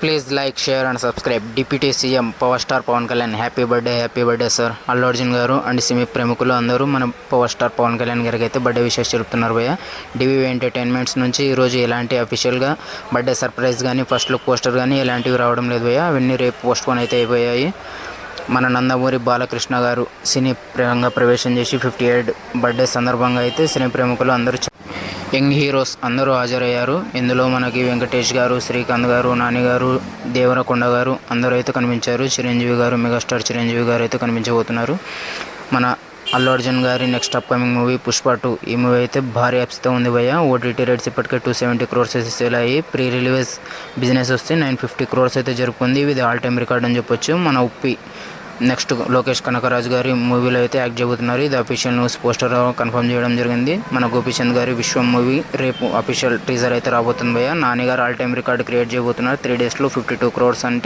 Please like share and subscribe. Deputy CM power star Pawan Kalyan happy birthday happy birthday sir. Allu Arjun గారు and సినీ ప్రముఖులు అందరూ మన power star Pawan Kalyan గారికి అయితే birthday విషయాలు చెప్తున్నారు భయ్య. డివివి ఎంటర్టైన్మెంట్స్ నుంచి ఈరోజు ఎలాంటి అఫీషియల్గా బర్త్డే సర్ప్రైజ్ కానీ ఫస్ట్ లుక్ పోస్టర్ కానీ ఎలాంటివి రావడం లేదు భయ్య. అవన్నీ రేపు పోస్ట్పోన్ అయితే అయిపోయాయి. మన నందమూరి బాలకృష్ణ గారు సినీ రంగ ప్రవేశం చేసి ఫిఫ్టీ ఎయిట్ బర్త్డే సందర్భంగా అయితే సినీ ప్రముఖులు అందరూ యంగ్ హీరోస్ అందరూ హాజరయ్యారు. ఇందులో మనకి వెంకటేష్ గారు శ్రీకాంత్ గారు నాని గారు దేవరకొండ గారు అందరూ అయితే కనిపించారు. చిరంజీవి గారు మెగాస్టార్ చిరంజీవి గారు అయితే కనిపించబోతున్నారు. మన అల్లు అర్జున్ గారి next upcoming movie Pushpa two. ఈ మూవీ అయితే భారీ అప్స్తో ఉంది భయ్య. ఓటీటీ రేట్స్ ఇప్పటికే టూ సెవెంటీ క్రోర్స్ అయితే సేల్ అయ్యి ప్రీ రిలీజ్ బిజినెస్ వస్తే నైన్ ఫిఫ్టీ క్రోర్స్ అయితే జరుపుకుంది. ఇది ఆల్ టైమ్ రికార్డ్ అని చెప్పొచ్చు. మన ఉప్పి నెక్స్ట్ లోకేష్ కనకరాజు గారి మూవీలో అయితే యాక్ట్ చేయబోతున్నారు ఇది అఫీషియల్ న్యూస్ పోస్టర్ కన్ఫర్మ్ చేయడం జరిగింది. మన గోపీచంద్ గారి విశ్వం మూవీ రేపు అఫీషియల్ టీజర్ అయితే రాబోతుంది భయ్య. నాని గారు ఆల్ టైమ్ రికార్డ్ క్రియేట్ చేయబోతున్నారు. త్రీ డేస్లో ఫిఫ్టీ టూ క్రోర్స్ అంటే